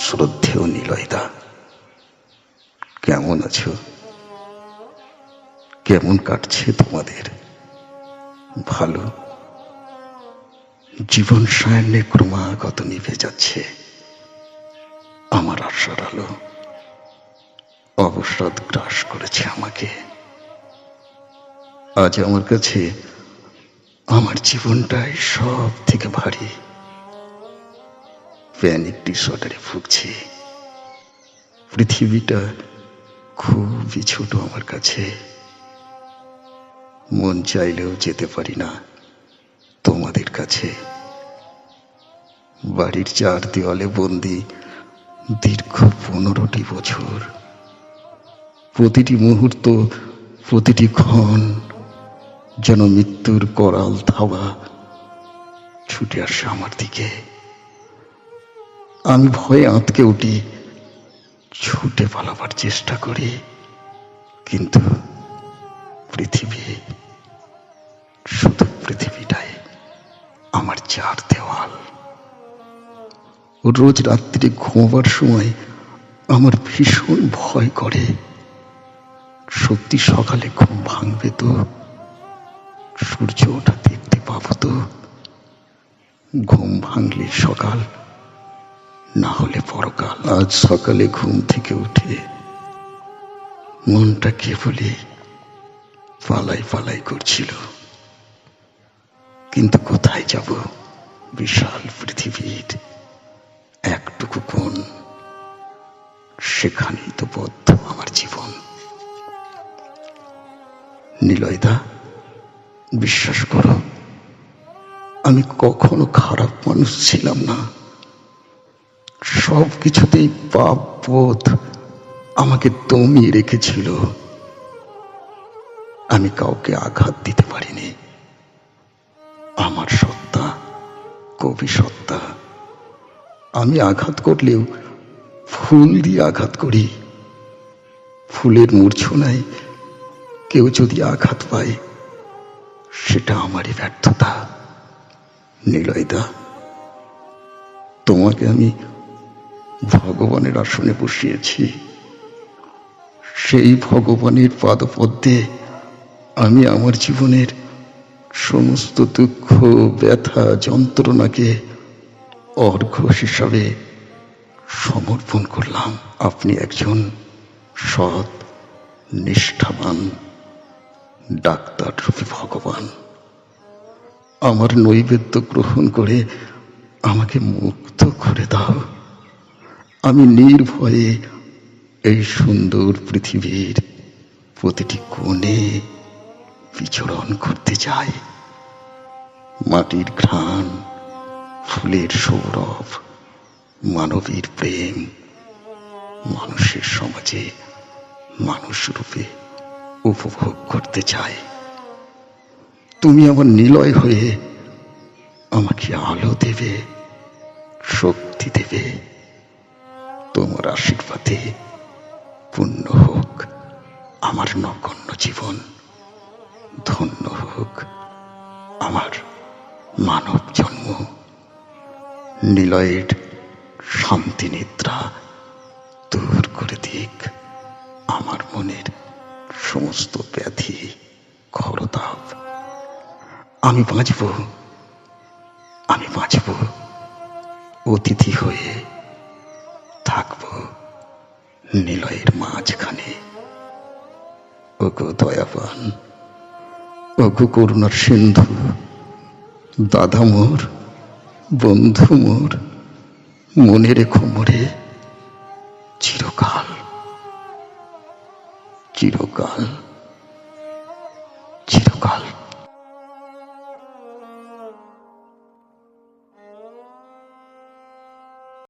শ্রদ্ধেয় নিলয়দা, কেমন আছো? কেমন কাটছে তোমাদের? ভালো? জীবন সায়ান্নে ক্রমাগত নিভে যাচ্ছে। আমার আশার আলো অবসাদ গ্রাস করেছে আমাকে। আজ আমার কাছে আমার জীবনটাই সব থেকে ভারী প্যানিক ডিসঅর্ডারে ভুগছি পৃথিবীটা খুবই ছোট আমার কাছে। মন চাইলেও যেতে পারি না তোমাদের কাছে। বাড়ির চার দেওয়ালে বন্দি দীর্ঘ পনেরোটি বছর। প্রতিটি মুহূর্ত, প্রতিটি ক্ষণ যেন মৃত্যুর করাল ধাওয়া ছুটে আসে আমার দিকে। আমি ভয়ে আঁতকে উঠি, ছুটে পালাবার চেষ্টা করি, কিন্তু পৃথিবী, শুধু পৃথিবীটাই আমার চার দেওয়াল। রোজ রাত্রিরে ঘুমাবার সময় আমার ভীষণ ভয় করে। সত্যি সকালে ঘুম ভাঙবে তো? সূর্য ওঠা দেখতে পাবো তো। ঘুম ভাঙলে সকাল, না হলে পরকাল। আজ সকালে ঘুম থেকে উঠে মনটা কেবলই পালাই পালাই করছিল। কিন্তু কোথায় যাব? বিশাল পৃথিবীর একটুকু কোন সেখানেই তো বদ্ধ আমার জীবন। নিলয়দা বিশ্বাস করো, আমি কখনো খারাপ মানুষ ছিলাম না। সব কিছুতেই পাপ বোধ আমাকে দমিয়ে রেখেছিল। আমি কাউকে আঘাত দিতে পারিনি। আমার সত্তা, কবি সত্তা। আমি আঘাত করলেও ফুল দিয়ে আঘাত করি। ফুলের মূর্ছনায় কেউ যদি আঘাত পায় সেটা আমারই ব্যর্থতা। নিলয়দা তোমাকে আমি ভগবানের আসনে বসিয়েছি। সেই ভগবানের পাদপদ্মে আমি আমার জীবনের সমস্ত দুঃখ, ব্যথা, যন্ত্রণাকে অর্ঘ্য হিসাবে সমর্পণ করলাম। আপনি একজন সৎ, নিষ্ঠাবান ডাক্তার রূপী ভগবান, আমার নৈবেদ্য গ্রহণ করে আমাকে মুক্ত করে দাও। আমি নির্ভয়ে এই সুন্দর পৃথিবীর প্রতিটি কোণে বিচরণ করতে চাই। মাটির ঘ্রাণ, ফুলের সৌরভ, মানবীর প্রেম, মানুষের সমাজে মানুষ রূপে উপভোগ করতে চাই তুমি আমার নিলয় হয়ে আমাকে আলো দেবে, শক্তি দেবে। তোমার আশীর্বাদে পূর্ণ হোক আমার নগণ্য জীবন, ধন্য হোক আমার মানব জন্ম। নিলয়ের শান্তি নিদ্রা দূর করে দিক আমার মনের সমস্ত ব্যাধি খরতাপ আমি বাঁচব। আমি বাঁচব। অতিথি হয়ে থাকব নিলয়ের মাঝখানে। ওগো দয়াবান, ওগো করুণার সিন্ধু, দাদা মোর, বন্ধু মোর, মনে রেখো মোরে, চিরকাল চিরকাল চিরকাল।